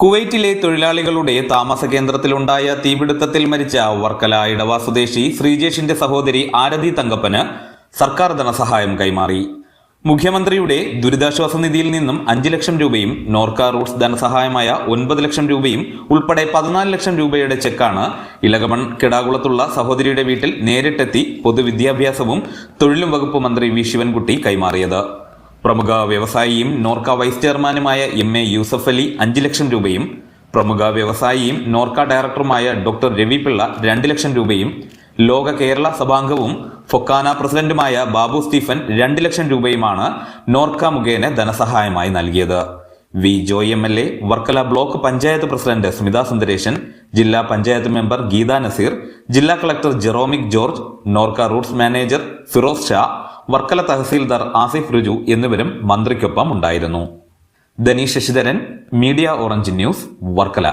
കുവൈറ്റിലെ തൊഴിലാളികളുടെ താമസ കേന്ദ്രത്തിലുണ്ടായ തീപിടുത്തത്തിൽ മരിച്ച വർക്കല ഇടവ സ്വദേശി ശ്രീജേഷിന്റെ സഹോദരി ആരതി തങ്കപ്പന് സർക്കാർ ധനസഹായം കൈമാറി. മുഖ്യമന്ത്രിയുടെ ദുരിതാശ്വാസ നിധിയിൽ നിന്നും അഞ്ച് ലക്ഷം രൂപയും നോർക്ക റൂട്ട്സ് ധനസഹായമായ ഒൻപത് ലക്ഷം രൂപയും ഉൾപ്പെടെ പതിനാല് ലക്ഷം രൂപയുടെ ചെക്കാണ് ഇലകമൺ കിടാകുളത്തുള്ള സഹോദരിയുടെ വീട്ടിൽ നേരിട്ടെത്തി പൊതുവിദ്യാഭ്യാസവും തൊഴിലും വകുപ്പ് മന്ത്രി വി. ശിവൻകുട്ടി കൈമാറിയത്. പ്രമുഖ വ്യവസായിയും നോർക്ക വൈസ് ചെയർമാനുമായ എം എ യൂസഫ് അലി അഞ്ച് ലക്ഷം രൂപയും പ്രമുഖ വ്യവസായിയും നോർക്ക ഡയറക്ടറുമായ ഡോക്ടർ രവി പിള്ള രണ്ട് ലക്ഷം രൂപയും ലോക കേരള സഭാംഗവും ഫൊക്കാന പ്രസിഡന്റുമായ ബാബു സ്റ്റീഫൻ രണ്ട് ലക്ഷം രൂപയുമാണ് നോർക്ക മുഖേന ധനസഹായമായി നൽകിയത്. V Joy M L A Varkala block panchayat president Smitha Sundaresan ജില്ലാ പഞ്ചായത്ത് മെമ്പർ ഗീത നസീർ ജില്ലാ collector Jeromic George NORKA Roots manager Firoz Shah Varkala tahsildar Asif Ruju എന്നിവരും മന്ത്രിക്കൊപ്പം ഉണ്ടായിരുന്നു. Dhaneesh Sasidharan media Orange News Varkala.